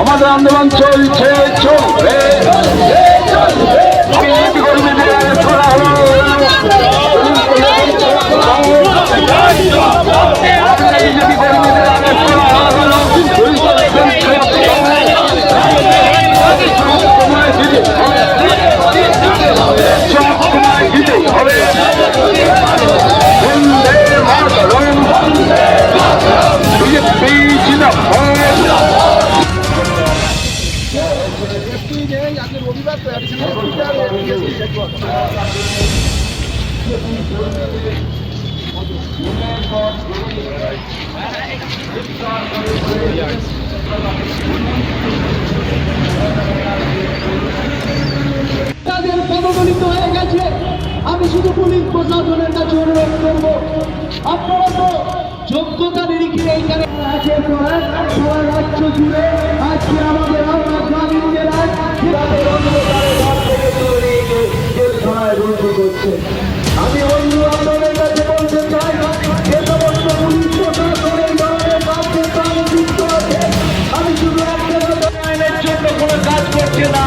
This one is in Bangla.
আমাদের আন্দোলন চলছে চলবে। তাদের পদদলিত হয়ে গেছে। আমি শুধু পুলিশ প্রশাসনের কাছে অনুরোধ করব, আপনারা তো যোগ্যতা নিরিখে এইখানে পড়ান রাজ্য জুড়ে আজকে আমরা করছে আমি বন্ধু, আপনাদের কাছে বলতে চাই, যে সমস্ত পুলিশ প্রশাসনের দলের কাছে প্রাণ যুক্ত আছে। আমি শুধু একটা আইনের জন্য কোনো কাজ করছে না।